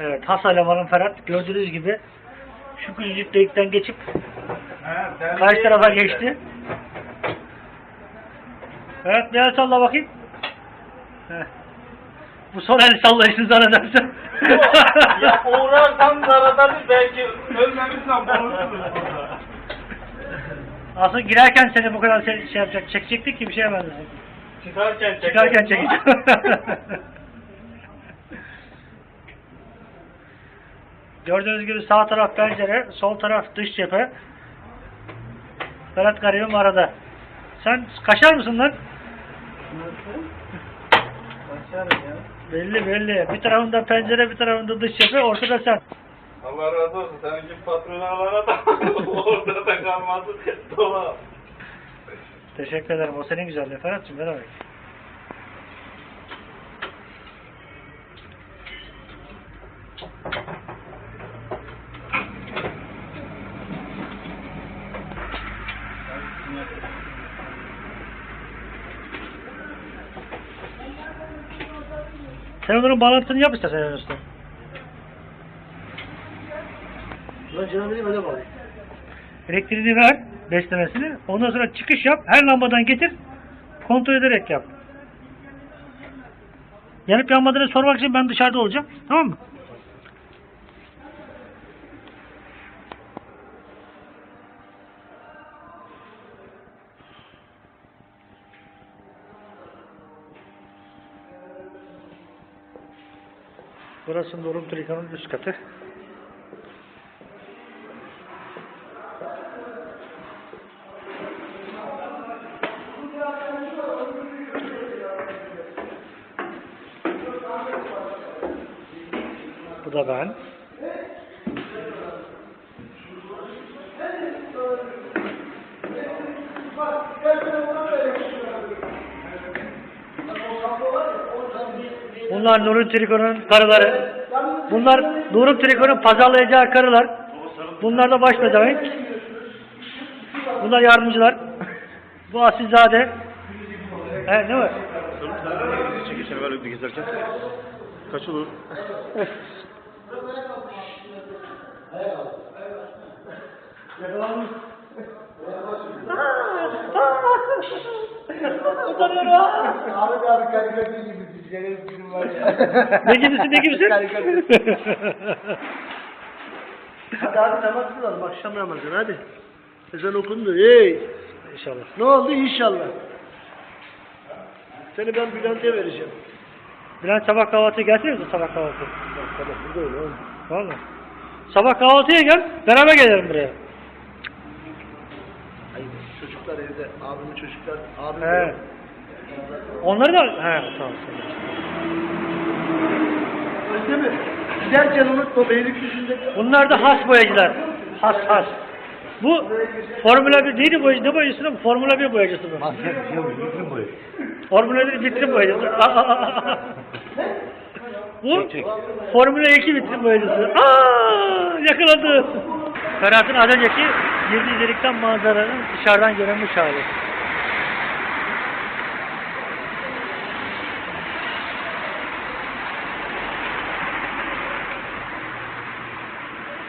Evet, has elemanın Ferhat gördüğünüz gibi şu küçücük delikten geçip karşı tarafa geçti. Evet, bir el salla bakayım. Heh. Bu son el sallayışını zannedersem. ya uğrarsam arada bir belki ölmemişsem konuşuruz. Aslında girerken seni bu kadar şey, şey yapacak, çekecektik ki bir şey yapmazdın. Çıkarken çek. Çıkarken çekeceğim. Gördüğünüz gibi sağ taraf pencere, sol taraf dış cephe. Ferhat garibim arada. Sen kaşar mısın lan? Başarım ya. Belli belli. Bir tarafında pencere, bir tarafında dış cephe, ortada sen. Allah razı olsun. Seninki patronalara da orada da kalması dola. Teşekkür ederim. O senin güzelliği Ferhat'cığım. Ne demek? Sen onların bağlantısını yap istersen en üstte. Lan camiyi öyle bağlı. Elektriğini ver, beslemesini. Ondan sonra çıkış yap. Her lambadan getir. Kontrol ederek yap. Yanıp yanmadığını sormak için ben dışarıda olacağım. Tamam mı? Burası Dorum Trikan'ın üst katı. Bu da ben. Bunlar Nur'un Triko'nun karıları. Bunlar Nur'un Triko'nun pazarlayacağı karılar. Bunlar da baş pezevenk. Bunlar yardımcılar. Bu asilzade. He ne var? Çekişene böyle bir gezerken. Kaç olur? Abi abi karikatür gibi dizelerin film var ya. ne gibisin ne gibisin? Hadi abi namaz kılalım akşam namazını hadi. Ezan okundu hey. İnşallah. Ne oldu inşallah. Seni ben Bülent'e vereceğim. Bülent sabah kahvaltıya gelsene misin sabah kahvaltı? Bak sabah burada öyle oğlum. Valla. Sabah kahvaltıya gel, beraber gelelim buraya. Hayır çocuklar evde. Abimin çocuklar. Abim He. Onları da... He tamam. Öyle mi? Giderken unutma Beylikdüzü'nde. Bunlar da has boyacılar. Has has. Bu Formula 1 değil boyacı. Ne boyacısı lan? Formula 1 boyacısı bu. Formula 1 vitrin boyacısı. bu Formula 2 vitrin boyacısı. Aa, yakaladı. Ferhat'ın az önceki girdiği delikten manzaranın dışarıdan görünmüş hali.